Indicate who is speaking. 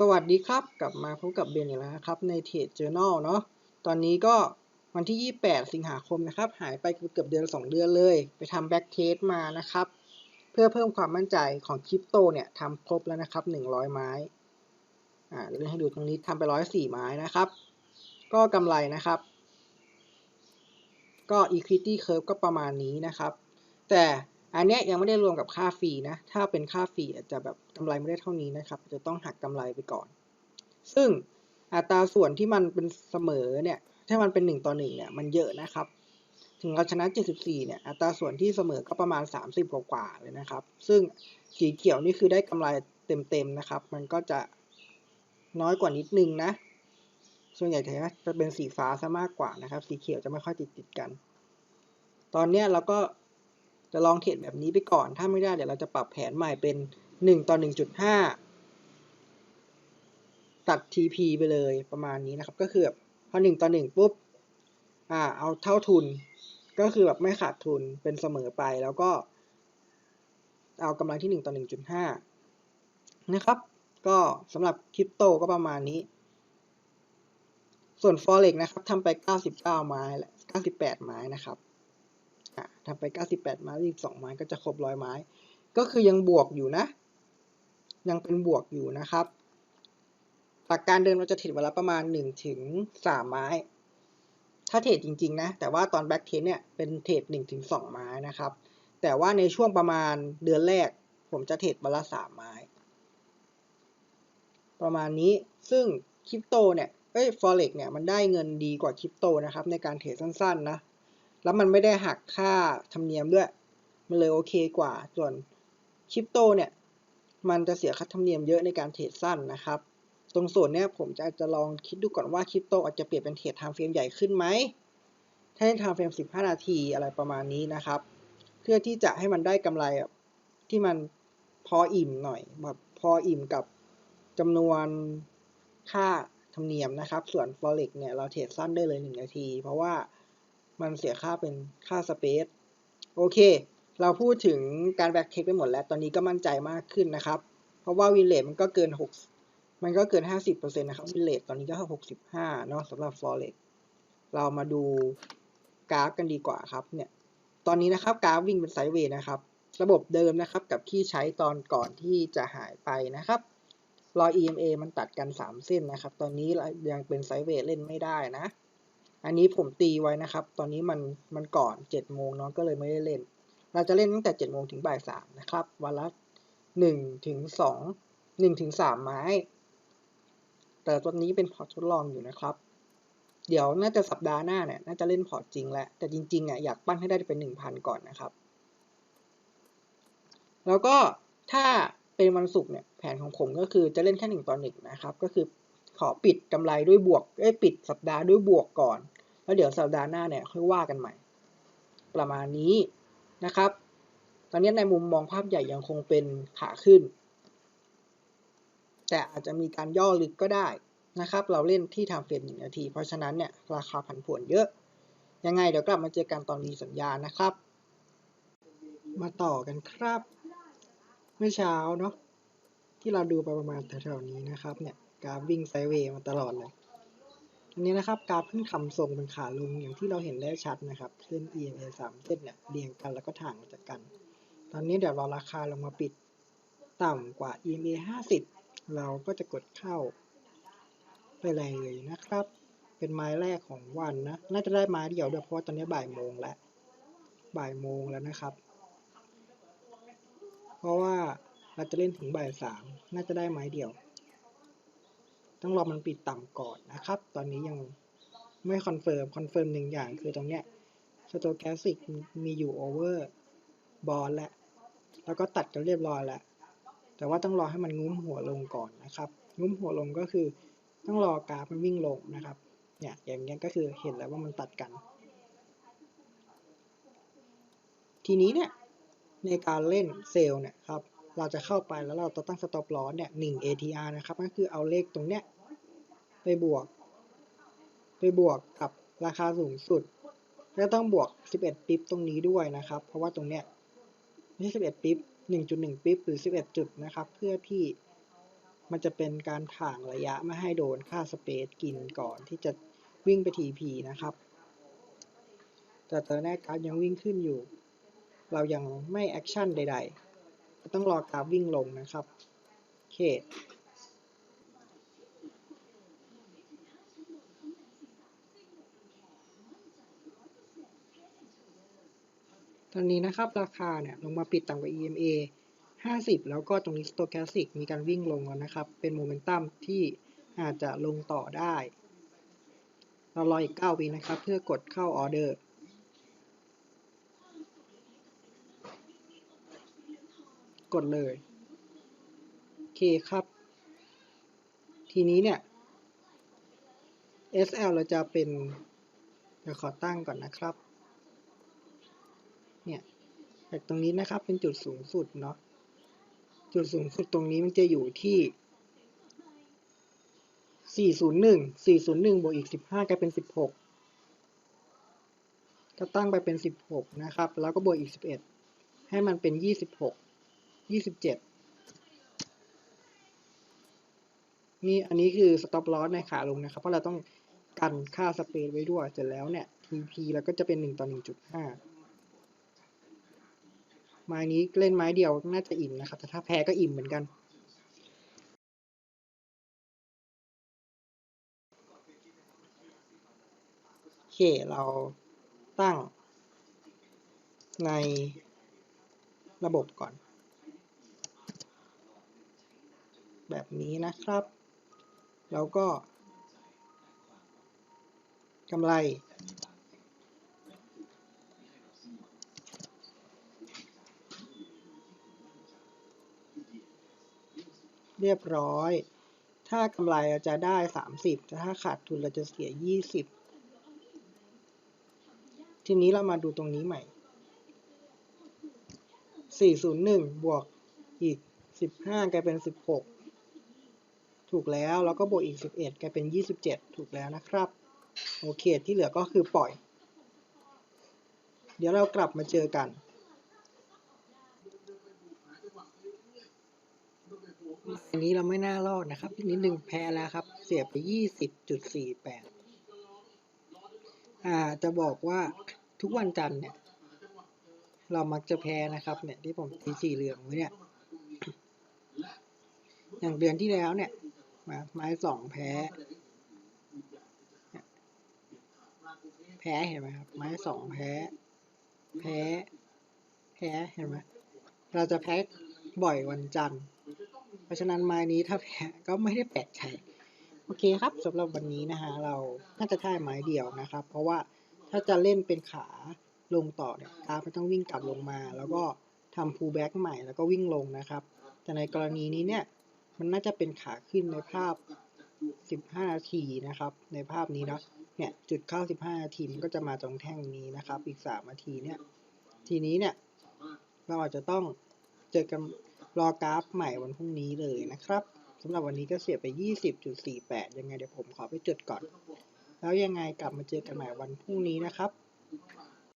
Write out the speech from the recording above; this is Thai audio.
Speaker 1: สวัสดีครับ กลับมาพบกับเบนอีกแล้วนะครับ ในเทรด Journal เนาะตอนนี้ก็วันที่ 28 สิงหาคมนะครับ หายไปเกือบเดือน 2 เดือนเลย ไปทำแบ็กเทสมานะครับ เพื่อเพิ่มความมั่นใจของคริปโตเนี่ยทำครบแล้วนะครับ 100 ไม้อ่าเดี๋ยวให้ดูตรงนี้ทำไป 104 ไม้นะครับ ก็กำไรนะครับ ก็ equity curve ก็ประมาณนี้นะครับ แต่ อันนี้ยังไม่ได้รวมกับค่าฟรีนะ ถ้าเป็นค่าฟรีอาจจะแบบกำไรไม่ได้เท่านี้นะครับ จะต้องหักกำไรไปก่อน ซึ่งอัตราส่วนที่มันเป็นเสมอเนี่ย ถ้ามันเป็น 1 ต่อ1เนี่ย มันเยอะนะครับ ถึงเราชนะ 74 เนี่ย อัตราส่วนที่เสมอก็ประมาณ 30 กว่าๆเลยนะครับ ซึ่งสีเขียวนี่คือได้กำไรเต็มๆนะครับ มันก็จะน้อยกว่านิดนึงนะ ส่วนใหญ่จะเป็นสีฟ้าซะมากกว่านะครับ สีเขียวจะไม่ค่อยติดติดกัน ตอนนี้เราก็ จะลองเทรดแบบนี้ไปก่อน ถ้าไม่ได้เดี๋ยวเราจะปรับแผนใหม่เป็น 1 ต่อ 1.5 ตัด TP ไปเลยประมาณนี้นะครับ ก็คือแบบพอ 1 ต่อ 1 ปุ๊บ อ่า เอาเท่าทุน ก็คือแบบไม่ขาดทุนเป็นเสมอไปแล้วก็ เอากำไรที่ 1 ต่อ 1.5 นะครับ ก็สำหรับคริปโตก็ประมาณนี้ ส่วน Forex นะครับทำไป 99 ไม้และ98 ไม้นะครับ ทำไป 98 ไม้อีก2ไม้ก็จะครบ100ไม้ ก็คือยังบวกอยู่นะ ยังเป็นบวกอยู่นะครับหลักการเดิมเราจะเทรดวันละประมาณ1ถึง3ไม้ ถ้าเทรดจริง ๆ นะ แต่ว่าตอนแบ็กเทรดเนี่ยเป็นเทรด1ถึง2ไม้นะครับ แต่ว่าในช่วงประมาณเดือนแรก ผมจะเทรดวันละ3ไม้ ประมาณนี้ ซึ่งคริปโตเนี่ย เอ้ย Forex เนี่ยมันได้เงินดีกว่าคริปโตนะครับในการเทรดสั้นๆนะ แล้วมันไม่ได้หักค่าธรรมเนียมด้วย มันเลยโอเคกว่า ส่วนคริปโตเนี่ย มันจะเสียค่าธรรมเนียมเยอะในการเทรดสั้นนะครับ ตรงส่วนเนี้ยผมจะจะลองคิดดูก่อนว่าคริปโตอาจจะเปลี่ยนเป็นเทรดไทม์เฟรมใหญ่ขึ้นไหม ถ้าเป็นไทม์เฟรม 15 นาทีอะไรประมาณนี้นะครับ เพื่อที่จะให้มันได้กำไรที่มันพออิ่มหน่อยแบบพออิ่มกับจำนวนค่าธรรมเนียมนะครับ ส่วน forex เนี่ยเราเทรดสั้นได้เลย 1 นาที เพราะว่า มันเสียค่าเป็นค่าสเปซโอเค เราพูดถึงการแบ็กเทคไปหมดแล้ว ตอนนี้ก็มั่นใจมากขึ้นนะครับ เพราะว่าวินเลทมันก็เกิน 6 มันก็เกิน 50%นะครับวินเลทตอนนี้ก็65เนาะสำหรับ forex เรามาดูกราฟกันดีกว่าครับเนี่ยตอนนี้นะครับกราฟวิ่งเป็นไซด์เวย์นะครับ ระบบเดิมนะครับกับที่ใช้ตอนก่อนที่จะหายไปนะครับรอย EMA มันตัดกัน 3 เส้นนะครับ ตอนนี้ยังเป็นไซด์เวย์เล่นไม่ได้นะ อันนี้ผมตีไว้นะครับ ตอนนี้มันมันก่อน7โมงเนาะก็เลยไม่ได้เล่น เราจะเล่นตั้งแต่7โมงถึงบ่าย3นะครับ วันละ1ถึง2 1ถึง3ไม้ แต่ตัวนี้เป็นพอร์ตทดลองอยู่นะครับ เดี๋ยวน่าจะสัปดาห์หน้าเนี่ยน่าจะเล่นพอร์ตจริงแล้ว แต่จริงๆอะอยากปั้นให้ได้เป็น 1,000 ก่อนนะครับ แล้วก็ถ้าเป็นวันศุกร์เนี่ยแผนของผมก็คือจะเล่นแค่1ต่อ1นะครับ ก็คือขอปิดกำไรด้วยบวกเอ้ปิดสัปดาห์ด้วยบวกก่อน แล้วเดี๋ยวสัปดาห์หน้าเนี่ยค่อยว่ากันใหม่ ประมาณนี้นะครับ ตอนนี้ในมุมมองภาพใหญ่ยังคงเป็นขาขึ้น แต่อาจจะมีการย่อลึกก็ได้นะครับ เราเล่นที่ทำเฟรมหนึ่งนาที เพราะฉะนั้นเนี่ยราคาผันผวนเยอะ ยังไงเดี๋ยวกลับมาเจอกันตอนรีสัญญานะครับ มาต่อกันครับ เมื่อเช้าเนาะที่เราดูไปประมาณแถวๆนี้นะครับเนี่ยกราฟวิ่งไซด์เวย์มาตลอดเลย อันนี้นะครับกราฟขึ้นคำทรงเป็นขาลงอย่างที่เราเห็นได้ชัดนะครับ เส้น EMA 3เส้นเนี่ยเรียงกันแล้วก็ถ่างจากกัน ตอนนี้เดี๋ยวเราราคาลงมาปิดต่ำกว่า EMA 50 เราก็จะกดเข้าไปเลยนะครับ เป็นไม้แรกของวันนะ น่าจะได้ไม้เดียวด้วยเพราะว่าตอนนี้บ่ายโมงแล้ว บ่ายโมงแล้วนะครับ เพราะว่าเราจะเล่นถึงบ่ายสามน่าจะได้ไม้เดียว ต้องรอมันปิดต่ำก่อนนะครับ ตอนนี้ยังไม่คอนเฟิร์ม คอนเฟิร์มหนึ่งอย่างคือตรงเนี้ยสโตแคสติกมีอยู่โอเวอร์บอลแล้ว แล้วก็ตัดกันเรียบร้อยแล้ว แต่ว่าต้องรอให้มันงุ้มหัวลงก่อนนะครับ งุ้มหัวลงก็คือต้องรอกราฟมันวิ่งลงนะครับ เนี่ยอย่างเงี้ยก็คือเห็นแล้วว่ามันตัดกัน ทีนี้เนี่ยในการเล่นเซลล์เนี่ยครับ เราจะเข้าไปแล้วเราต้งตั้งสต็อปลอสเนี่ย1 ATR นะครับ ก็คือเอาเลขตรงเนี้ย ไปบวก ไปบวกกับราคาสูงสุดแล้วต้องบวก 11 ปิ๊บตรงนี้ด้วยนะครับ เพราะว่าตรงเนี้ยไม่ใช่11 ปิ๊บ 1.1 ปิ๊บหรือ 11 จุดนะครับ เพื่อที่มันจะเป็นการถ่างระยะไม่ให้โดนค่าสเปซกินก่อนที่จะวิ่งไป TP นะครับ แต่ตอนแรกกราฟยังวิ่งขึ้นอยู่ เรายังไม่แอคชั่นใด ๆ ต้องรอกราฟวิ่งลงนะครับโอเค ตอนนี้นะครับราคาเนี่ยลงมาปิดต่ำกว่า EMA 50 แล้วก็ตรงนี้ Stochastic มีการวิ่งลงแล้วนะครับ เป็นโมเมนตัมที่อาจจะลงต่อได้ เรารออีก 9 วินะครับ เพื่อกดเข้าออเดอร์ กดเลย โอเคครับ ทีนี้เนี่ย SL เราจะเป็นเดี๋ยวขอตั้งก่อนนะครับ จากตรงนี้นะครับเป็นจุดสูงสุดเนาะจุดสูงสุดตรงนี้มันจะอยู่ที่ 401 401 บวกอีก 15กลายเป็น 16 ก็ตั้งไปเป็น 16 นะครับ แล้วก็บวกอีก 11 ให้มันเป็น 26 27 นี่อันนี้คือ stop loss ในขาลงนะครับ เพราะเราต้องกันค่าสเปซไว้ด้วย เสร็จแล้วเนี่ย TP แล้วก็จะเป็น 1 ต่อ 1.5 ไม้นี้เล่นไม้เดียวน่าจะอิ่มนะครับ แต่ถ้าแพ้ก็อิ่มเหมือนกัน โอเค เราตั้งในระบบก่อน แบบนี้นะครับ แล้วก็กำไร เรียบร้อย ถ้ากำไรเราจะได้ 30แต่ถ้าขาดทุนเราจะเสีย 20 ทีนี้เรามาดูตรงนี้ใหม่ 401 บวกอีก 15 กลายเป็น 16 ถูกแล้ว แล้วก็บวกอีก 11 กลายเป็น 27 ถูกแล้วนะครับ โอเค ที่เหลือก็คือปล่อย เดี๋ยวเรากลับมาเจอกัน อันนี้เราไม่น่ารอดนะครับอีกนิดนึงแพ้แล้วครับ เสียไปยี่สิบจุดสี่แปดอ่าจะบอกว่าทุกวันจันทร์เนี่ย เรามักจะแพ้นะครับ เนี่ยที่ผมตีสีเหลืองไว้เนี่ย อย่างเดือนที่แล้วเนี่ยมาไม้สองแพ้ แพ้เห็นไหมครับ ไม้สองแพ้ แพ้ แพ้เห็นไหมเราจะแพ้บ่อยวันจันทร์ เพราะฉะนั้นไม้นี้ถ้าแพ้ก็ไม่ได้แปลกใจโอเคครับสำหรับวันนี้นะฮะเราน่าจะได้ไม้เดียวนะครับ เพราะว่าถ้าจะเล่นเป็นขาลงต่อเนี่ยกาฟมันต้องวิ่งกลับลงมา แล้วก็ทำ pull back ใหม่แล้วก็วิ่งลงนะครับ แต่ในกรณีนี้เนี่ยมันน่าจะเป็นขาขึ้นในภาพ 15 นาทีนะครับ ในภาพนี้เนาะเนี่ยจุดเข้า 15 นาทีมันก็จะมาตรงแท่งนี้นะครับ อีก 3 นาทีเนี่ยทีนี้เนี่ยเราอาจจะต้องเจอกัน รอกราฟใหม่วันพรุ่งนี้เลยนะครับสำหรับวันนี้ก็เสียไป 20.48 ยังไงเดี๋ยวผมขอไปจดก่อน แล้วยังไงกลับมาเจอกันใหม่วันพรุ่งนี้นะครับ